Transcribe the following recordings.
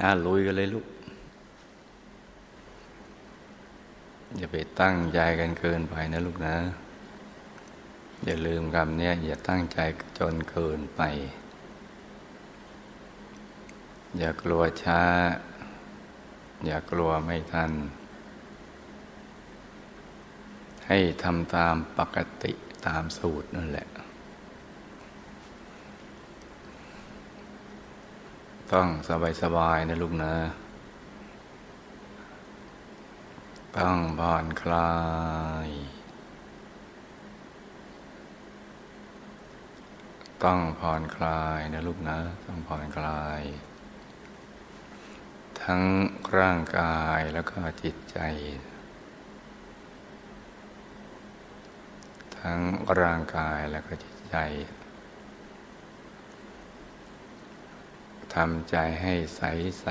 อ่าลุยกันเลยลูก อย่าไปตั้งใจกันเกินไปนะลูกนะ อย่าลืมคำนี้อย่าตั้งใจจนเกินไป อย่ากลัวช้า อย่ากลัวไม่ทัน ให้ทำตามปกติตามสูตรนั่นแหละ ต้องสบายๆนะลูกนะ ต้องผ่อนคลาย ต้องผ่อนคลายนะลูกนะ ต้องผ่อนคลาย ทั้งร่างกายแล้วก็จิตใจ ทั้งร่างกายแล้วก็จิตใจ ทำใจให้ใสใส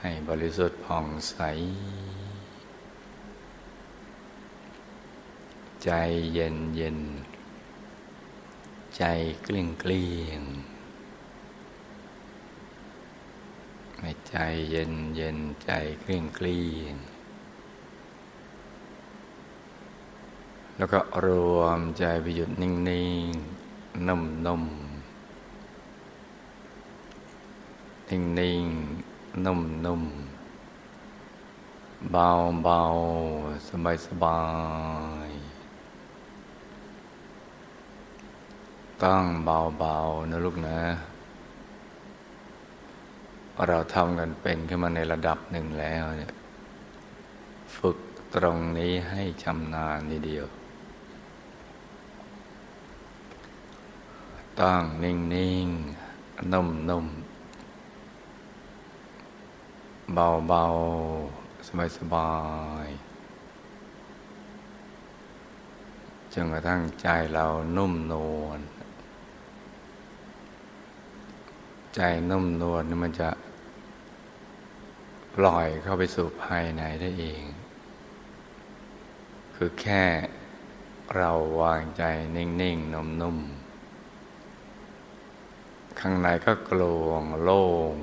ให้บริสุทธิ์ผ่องใส ใจเย็นเย็น ใจเกลี้ยงเกลี้ยงให้ใจเย็นเย็นใจเกลี้ยงเกลี้ยงแล้วก็รวมใจไปหยุดนิ่ง ๆ นุ่ม ๆ นิ่งๆ นุ่มๆ เบาๆ สบายๆ ตั้งเบาๆ นะลูกนะ เราทำกันเป็นขึ้นมาในระดับหนึ่งแล้วเนี่ยฝึกตรงนี้ให้ชำนาญนิดเดียว ตั้งนิ่ง ๆ นุ่ม ๆ เบาๆ สบายๆจนกระทั่งใจเรานุ่มนวลใจนุ่มนวลนี่มันจะปล่อยเข้าไปสู่ภายในได้เอง คือแค่เราวางใจนิ่งๆนุ่มๆข้างในก็กลวงโล่ง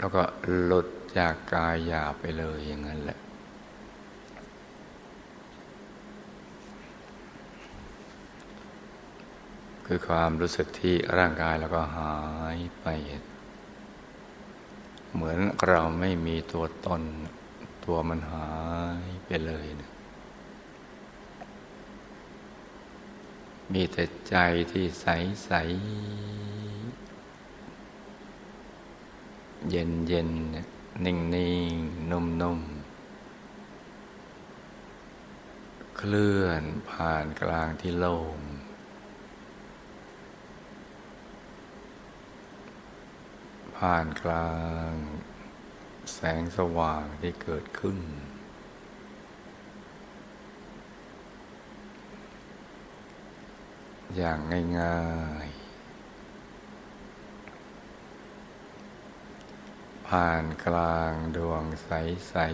แล้วก็หลุดจากกายหยาบไปเลยอย่างนั้นแหละ คือความรู้สึกที่ร่างกายแล้วก็หายไป เหมือนเราไม่มีตัวตน ตัวมันหายไปเลยนะมีแต่ใจที่ใสใส เย็นเย็นนิ่งนิ่งนุ่มนุ่มเคลื่อนผ่านกลางที่โล่งผ่านกลาง แสงสว่างที่เกิดขึ้น อย่างง่าย ผ่านกลางดวงใส ๆ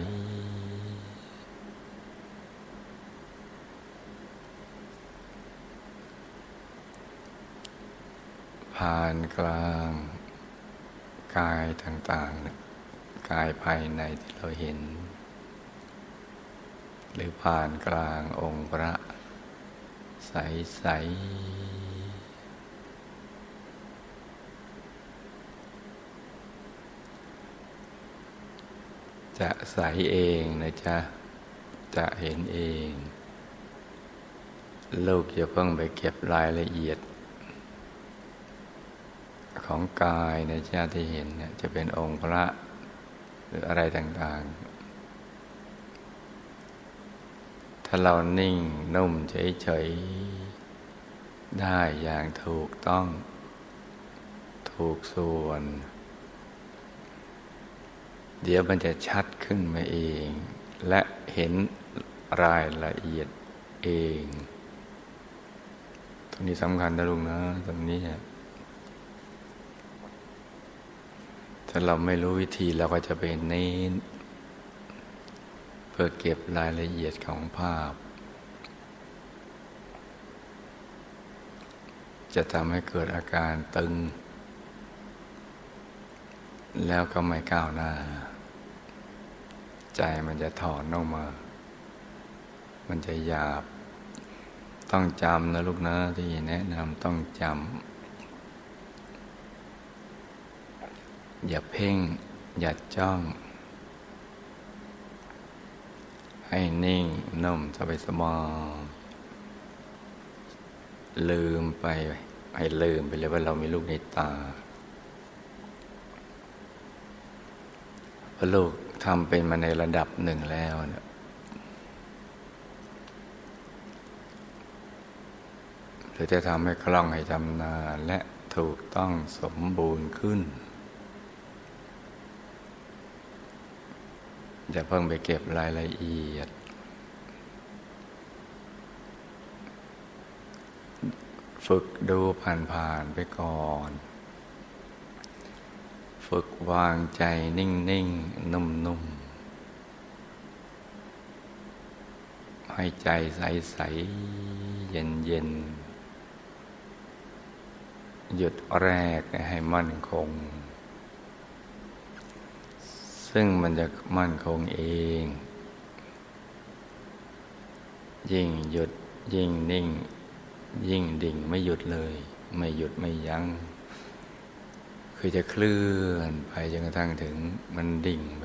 ผ่านกลางกายต่างๆ กายภายในที่เราเห็น หรือผ่านกลางองค์พระ ใส ๆ จะใสเองนะจ๊ะ จะเห็นเอง ลูกอย่าเพิ่งไปเก็บรายละเอียด ของกายในชาติที่เห็นเนี่ยจะเป็นองค์พระหรืออะไรต่างๆ ถ้าเรานิ่งนุ่มเฉยๆ ได้อย่างถูกต้อง ถูกส่วน เดี๋ยวมันจะชัดขึ้นมาเอง และเห็นรายละเอียดเอง ตรงนี้สำคัญนะลุงนะ ตรงนี้ถ้าเราไม่รู้วิธีเราก็จะไปเน้นเพื่อเก็บรายละเอียดของภาพ จะทำให้เกิดอาการตึง แล้วก็ไม่ก้าวหน้า ใจมันจะถอนออกมา มันจะหยาบ ต้องจำนะลูกนะที่แนะนำต้องจำอย่าเพ่ง อย่าจ้อง ให้นิ่งนุ่มสบายสบายลืมไป ให้ลืมไปเลยว่าเรามีลูกในตา พอลูกทำเป็นมาในระดับหนึ่งแล้วเนี่ยหรือจะทำให้คล่องให้จำนาและถูกต้องสมบูรณ์ขึ้น อย่าเพิ่งไปเก็บรายละเอียด ฝึกดูผ่านๆไปก่อน ฝึกวางใจนิ่งๆนุ่มๆให้ใจใสๆเย็นๆหยุดแรกให้มั่นคง ซึ่งมันจะมั่นคงเอง ยิ่งหยุดยิ่งนิ่ง ยิ่งดิ่งไม่หยุดเลย ไม่หยุดไม่ยัง้ง คือจะเคลื่อนไปจนกระทั่งถึงมันดิ่งไป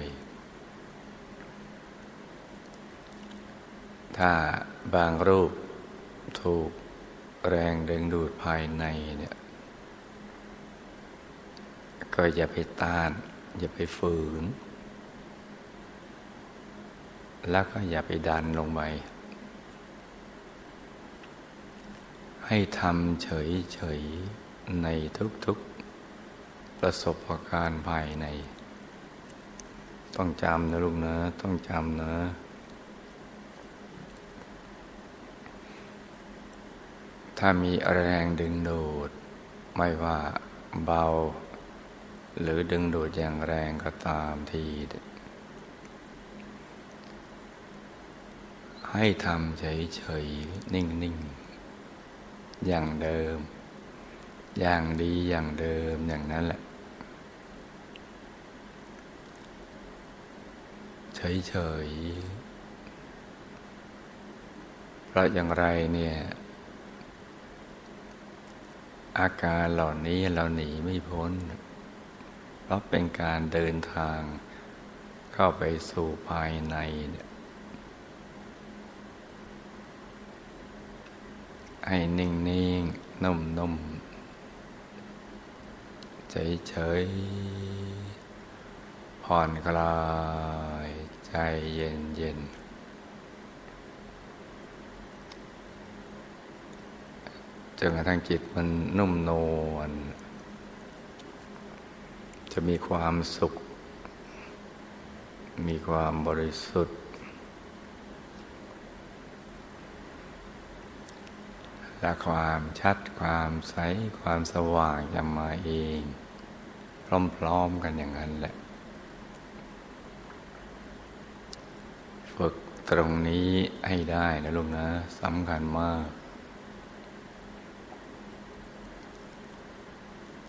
ถ้าบางรูปถูกแรงดึงดูดภายในเนี่ยก็อย่าไปต้าน อย่าไปฝืน แล้วก็อย่าไปดันลงไปให้ทำเฉยๆในทุกๆ ประสบการณ์ภายใน ต้องจำนะลูกนะต้องจำนะถ้ามีแรงดึงดูด ไม่ว่าเบา หรือดึงดูดอย่างแรงก็ตามทีให้ทำเฉยๆ นิ่งๆ อย่างเดิม อย่างดีอย่างเดิมอย่างนั้นแหละ เฉยๆ เพราะอย่างไรเนี่ย อาการเหล่านี้เราหนีไม่พ้น เพราะเป็นการเดินทางเข้าไปสู่ภายในเนี่ยให้นิ่งนิ่งนุ่มนุ่มเฉยเฉยผ่อนคลาย ใจเย็นเย็นจนกระทั่งจิตมันนุ่มนวลจะมีความสุข มีความบริสุทธิ์ และความชัดความใส ความสว่างจะมาเอง พร้อมๆกันอย่างนั้นแหละ ฝึก ตรงนี้ให้ได้นะลูกนะสำคัญมาก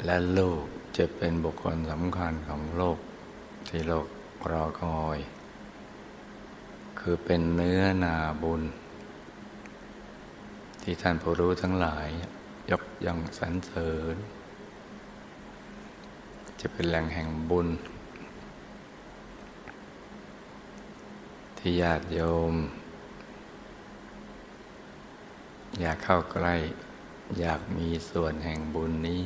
และลูกจะเป็นบุคคลสำคัญของโลก ที่โลกรอคอย คือเป็นเนื้อนาบุญ ที่ท่านผู้รู้ทั้งหลาย ยกย่องสรรเสริญ จะเป็นแหล่งแห่งบุญ ที่ญาติโยม อยากเข้าใกล้ อยากมีส่วนแห่งบุญนี้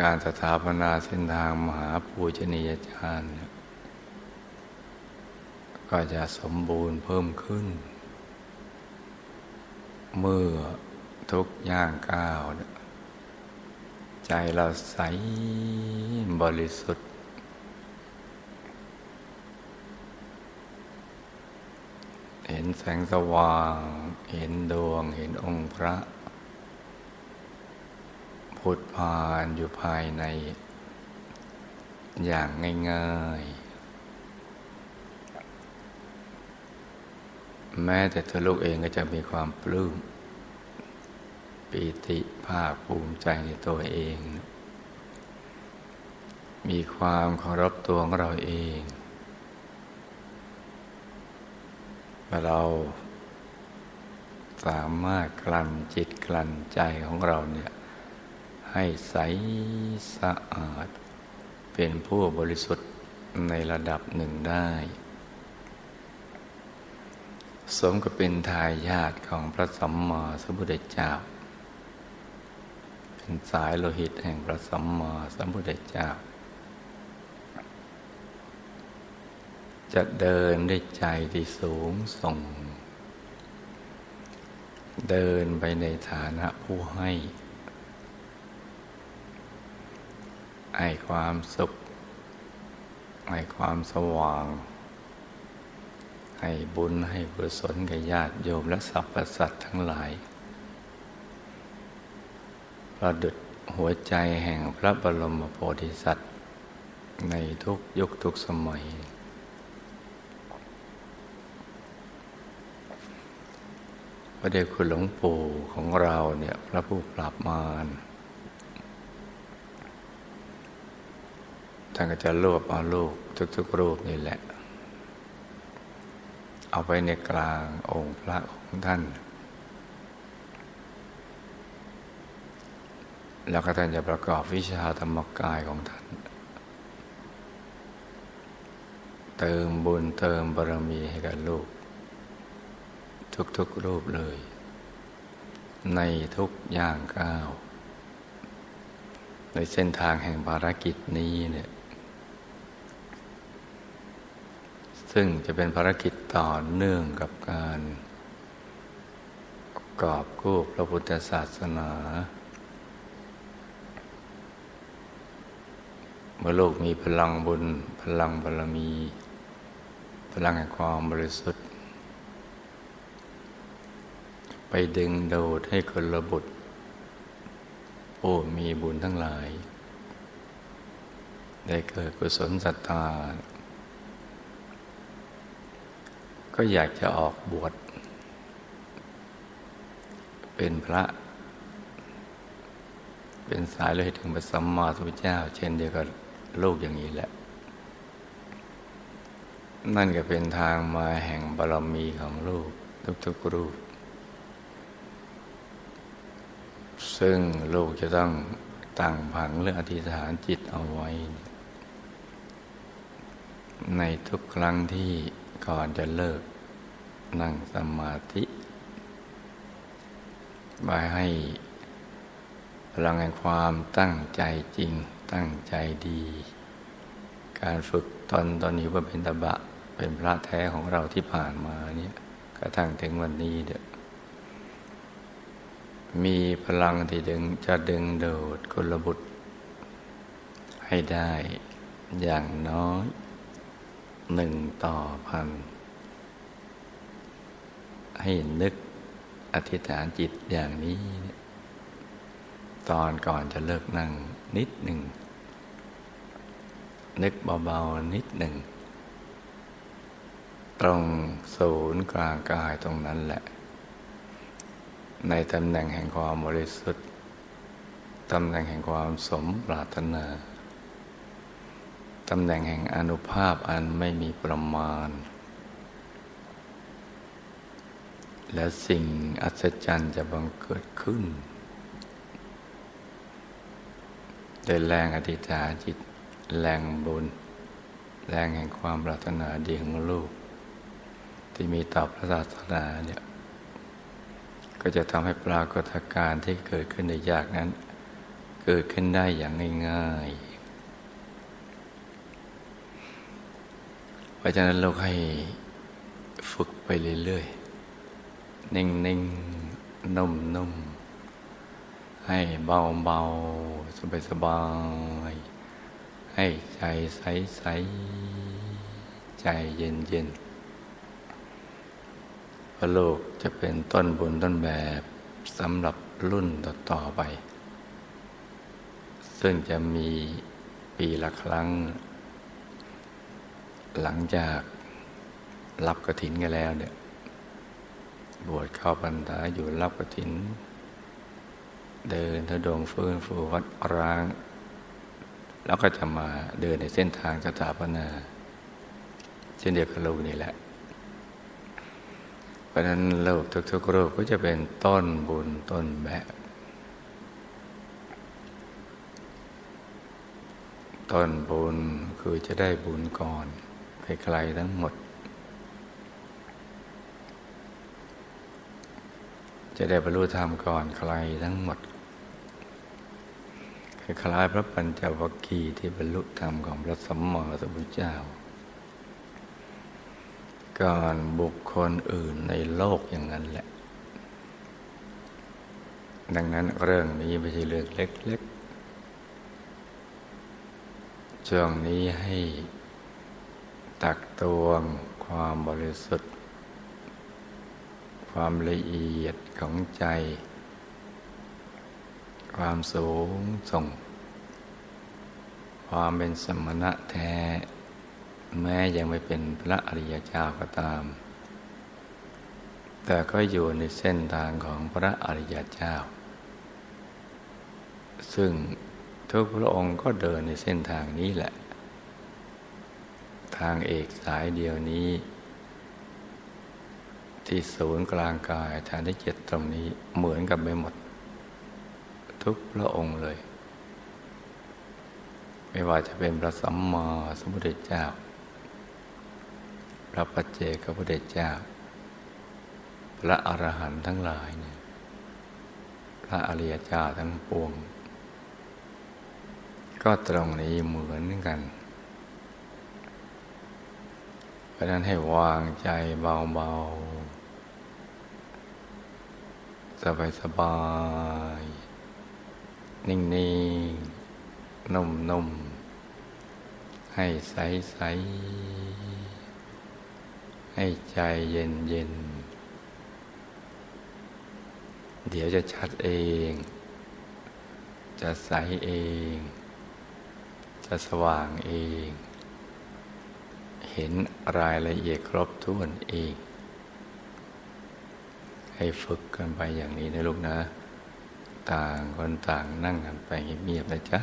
การสถาปนาเส้นทางมหาปูชนียาจารย์ ก็จะสมบูรณ์เพิ่มขึ้น เมื่อทุกย่างก้าวใจเราใสบริสุทธิ เห็นแสงสว่าง เห็นดวง เห็นองค์พระพุทธพานอยู่ภายใน อย่างง่ายๆ แม้แต่ตัวลูกเองก็จะมีความปลื้มปีติภาคภูมิใจในตัวเอง มีความเคารพตัวของเราเองว่า เราสามารถกลั่นจิตกลั่นใจของเราเนี่ยให้ใสสะอาด เป็นผู้บริสุทธิ์ในระดับหนึ่งได้ สมกับเป็นทายาทของพระสัมมาสัมพุทธเจ้า เป็นสายโลหิตแห่งพระสัมมาสัมพุทธเจ้า จะเดินด้วยใจที่สูงส่ง เดินไปในฐานะผู้ให้ให้ความสุขให้ความสว่าง ให้บุญให้กุศลกับญาติโยมและสรรพสัตว์ทั้งหลาย ประดุดหัวใจแห่งพระบรมโพธิสัตว์ ในทุกยุคทุกสมัย ระเดชคุณหลวงปู่ของเราเนี่ยพระผู้ปราบมารท่านก็จะรวบเอาลูกทุกๆรูปนี่แหละ เอาไปในกลางองค์พระของท่าน แล้วก็ท่านจะประกอบวิชาธรรมกายของท่าน เติมบุญเติมบารมีให้กับลูก ทุกๆรูปเลย ในทุกอย่างก้าว ในเส้นทางแห่งภารกิจนี้เนี่ยซึ่งจะเป็นภารกิจต่อเนื่องกับการกอบกู้พระพุทธศาสนา เมื่อโลกมีพลังบุญ พลังบารมี พลังแห่งความบริสุทธิ์ ไปดึงดูดให้คนระบุตรผู้มีบุญทั้งหลาย ได้เกิดกุศลศรัทธาก็อยากจะออกบวชเป็นพระ เป็นสายเลยถึงพระสัมมาสัมพุทธเจ้า เช่นเดียวกับลูกอย่างนี้แหละ นั่นก็เป็นทางมาแห่งบารมีของลูกทุกๆรูป ซึ่งลูกจะต้องตั้งผังเรื่องอธิษฐานจิตเอาไว้ ในทุกครั้งที่ก่อนจะเลิกนั่งสมาธิบายให้พลังแห่งความตั้งใจจริงตั้งใจดี การฝึกตอนตอนนี้ว่าเป็นตบะเป็นพระแท้ของเราที่ผ่านมาเนี่ยกระทั่งถึงวันนี้เด้อ มีพลังที่ดึงจะดึงโดดกุลบุตร ให้ได้อย่างน้อยหนึ่งต่อพัน ให้นึกอธิษฐานจิตอย่างนี้ ตอนก่อนจะเลิกนั่งนิดหนึ่ง นึกเบาๆนิดหนึ่ง ตรงศูนย์กลางกายตรงนั้นแหละ ในตำแหน่งแห่งความบริสุทธิ์ ตำแหน่งแห่งความสมปรารถนา ตำแหน่งแห่งอนุภาพอันไม่มีประมาณ และสิ่งอัศจรรย์จะบังเกิดขึ้นโดยแรงอธิษฐานจิตแรงบุญ แรงแห่งความปรารถนาดีของลูก ที่มีต่อพระศาสนาเนี่ย ก็จะทำให้ปรากฏการณ์ที่เกิดขึ้นในยากนั้น เกิดขึ้นได้อย่างง่ายๆ เพราะฉะนั้นเราให้ฝึกไปเรื่อยๆ นิ่งๆ นุ่มๆ ให้เบาๆ สบายๆ ให้ใจใสๆ ใจเย็นๆ พระโลกจะเป็นต้นบุญต้นแบบสำหรับรุ่นต่อๆไป ซึ่งจะมีปีละครั้ง หลังจากรับกระถินกันแล้วเนี่ยบวชเข้าพรรษาอยู่รับกระถิน เดินทุดงฟื้นฟูวัดร้าง แล้วก็จะมาเดินในเส้นทางสถาปนา เช่นเดียวกับลูกนี่แหละ เพราะนั้นลูกทุกๆรูปก็จะเป็นต้นบุญต้นแบบต้นบุญคือจะได้บุญก่อนไปไกลทั้งหมด จะได้บรรลุธรรมก่อนใครทั้งหมดคล้ายพระปัญจวัคคีย์ที่บรรลุธรรมของพระสัมมาสัมพุทธเจ้า ก่อนบุคคลอื่นในโลกอย่างนั้นแหละ ดังนั้นเรื่องนี้ไม่ใช่เรื่องเล็กๆช่วงนี้ให้ตักตวงความบริสุทธิ์ ความละเอียดของใจ ความสูงส่ง ความเป็นสมณะแท้ แม้ยังไม่เป็นพระอริยเจ้าก็ตาม แต่ก็อยู่ในเส้นทางของพระอริยเจ้า ซึ่งทุกพระองค์ก็เดินในเส้นทางนี้แหละ ทางเอกสายเดียวนี้ ที่ศูนย์กลางกายฐานที่เจ็ดตรงนี้เหมือนกับไปหมด ทุกพระองค์เลย ไม่ว่าจะเป็นพระสัมมาสัมพุทธเจ้า พระปัจเจกพุทธเจ้า พระอรหันต์ทั้งหลายเนี่ยพระอริยเจ้าทั้งปวง ก็ตรงนี้เหมือนกัน เพราะนั้นให้วางใจเบาๆ สบายๆ นิ่งๆ นุ่มๆ ให้ใสๆ ให้ใจเย็นๆเดี๋ยวจะชัดเอง จะใสเอง จะสว่างเอง เห็นรายละเอียดครบถ้วนเอง ให้ฝึกกันไปอย่างนี้นะลูกนะ ต่างคนต่างนั่งกันไปเงียบๆนะจ๊ะ